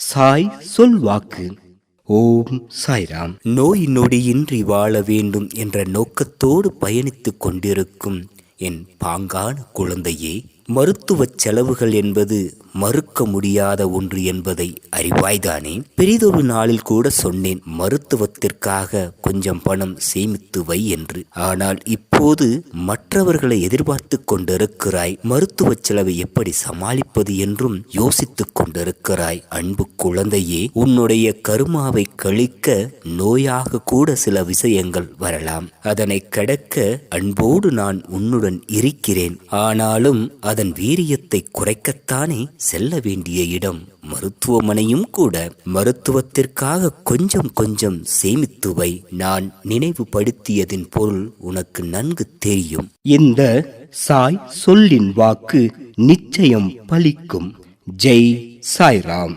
சாய் சொல்வாக்கு ஓம் சாய்ராம். நோய் நொடியின்றி வாழ வேண்டும் என்ற நோக்கத்தோடு பயணித்துக் கொண்டிருக்கும் என் பாங்கான குழந்தையே மருத்துவச் செலவுகள் என்பது மறுக்க முடியாத ஒன்று என்பதை அறிவாய்தானே? பெரிதொரு நாளில் கூட சொன்னேன் மருத்துவத்திற்காக கொஞ்சம் பணம் சேமித்து வை என்று. ஆனால் இப்போது மற்றவர்களை எதிர்பார்த்து கொண்டிருக்கிறாய் மருத்துவச் செலவை எப்படி சமாளிப்பது என்றும் யோசித்துக் கொண்டிருக்கிறாய். அன்பு குழந்தையே உன்னுடைய கருமாவை கழிக்க நோயாக கூட சில விஷயங்கள் வரலாம். அதனை கடக்க அன்போடு நான் உன்னுடன் இருக்கிறேன். ஆனாலும் அதன் வீரியத்தை குறைக்கத்தானே செல்ல வேண்டிய இடம் மருத்துவமனையும் கூட. மருத்துவத்திற்காக கொஞ்சம் கொஞ்சம் சேமித்து வை. நான் நினைவுபடுத்தியதின் பொருள் உனக்கு நன்கு தெரியும். இந்த சாய் சொல்லின் வாக்கு நிச்சயம் பலிக்கும். ஜெய் சாய்ராம்